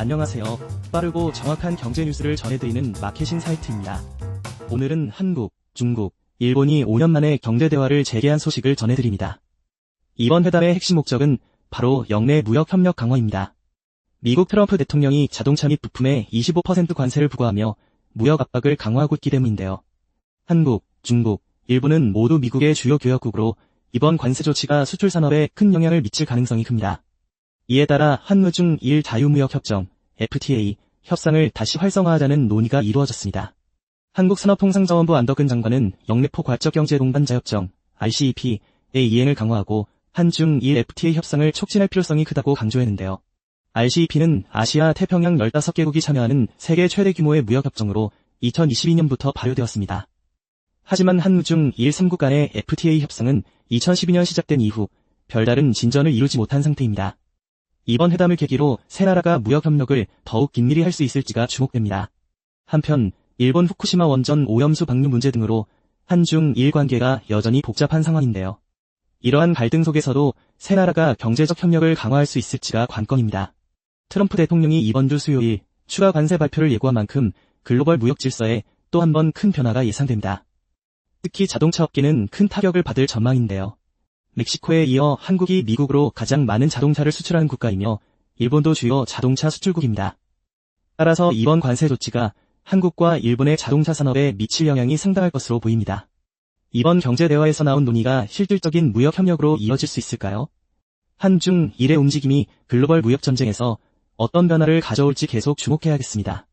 안녕하세요. 빠르고 정확한 경제 뉴스를 전해드리는 마케신 사이트입니다. 오늘은 한국, 중국, 일본이 5년 만에 경제 대화를 재개한 소식을 전해드립니다. 이번 회담의 핵심 목적은 바로 영내 무역 협력 강화입니다. 미국 트럼프 대통령이 자동차 및 부품에 25% 관세를 부과하며 무역 압박을 강화하고 있기 때문인데요. 한국, 중국, 일본은 모두 미국의 주요 교역국으로 이번 관세 조치가 수출 산업에 큰 영향을 미칠 가능성이 큽니다. 이에 따라 한무중 1 자유무역협정 FTA 협상을 다시 활성화하자는 논의가 이루어졌습니다. 한국산업통상자원부 안덕근 장관은 영내포 과적경제동반자협정 RCEP의 이행을 강화하고 한중 1 FTA 협상을 촉진할 필요성이 크다고 강조했는데요. RCEP는 아시아 태평양 15개국이 참여하는 세계 최대 규모의 무역협정으로 2022년부터 발효되었습니다. 하지만 한무중 1, 3국 간의 FTA 협상은 2012년 시작된 이후 별다른 진전을 이루지 못한 상태입니다. 이번 회담을 계기로 세 나라가 무역 협력을 더욱 긴밀히 할 수 있을지가 주목됩니다. 한편 일본 후쿠시마 원전 오염수 방류 문제 등으로 한중 일 관계가 여전히 복잡한 상황인데요. 이러한 갈등 속에서도 세 나라가 경제적 협력을 강화할 수 있을지가 관건입니다. 트럼프 대통령이 이번 주 수요일 추가 관세 발표를 예고한 만큼 글로벌 무역 질서에 또 한 번 큰 변화가 예상됩니다. 특히 자동차 업계는 큰 타격을 받을 전망인데요. 멕시코에 이어 한국이 미국으로 가장 많은 자동차를 수출하는 국가이며 일본도 주요 자동차 수출국입니다. 따라서 이번 관세 조치가 한국과 일본의 자동차 산업에 미칠 영향이 상당할 것으로 보입니다. 이번 경제대화에서 나온 논의가 실질적인 무역 협력으로 이어질 수 있을까요? 한중 일의 움직임이 글로벌 무역 전쟁에서 어떤 변화를 가져올지 계속 주목해야겠습니다.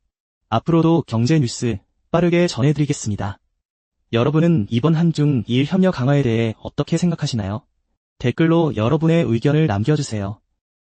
앞으로도 경제 뉴스 빠르게 전해드리겠습니다. 여러분은 이번 한중 일 협력 강화에 대해 어떻게 생각하시나요? 댓글로 여러분의 의견을 남겨주세요.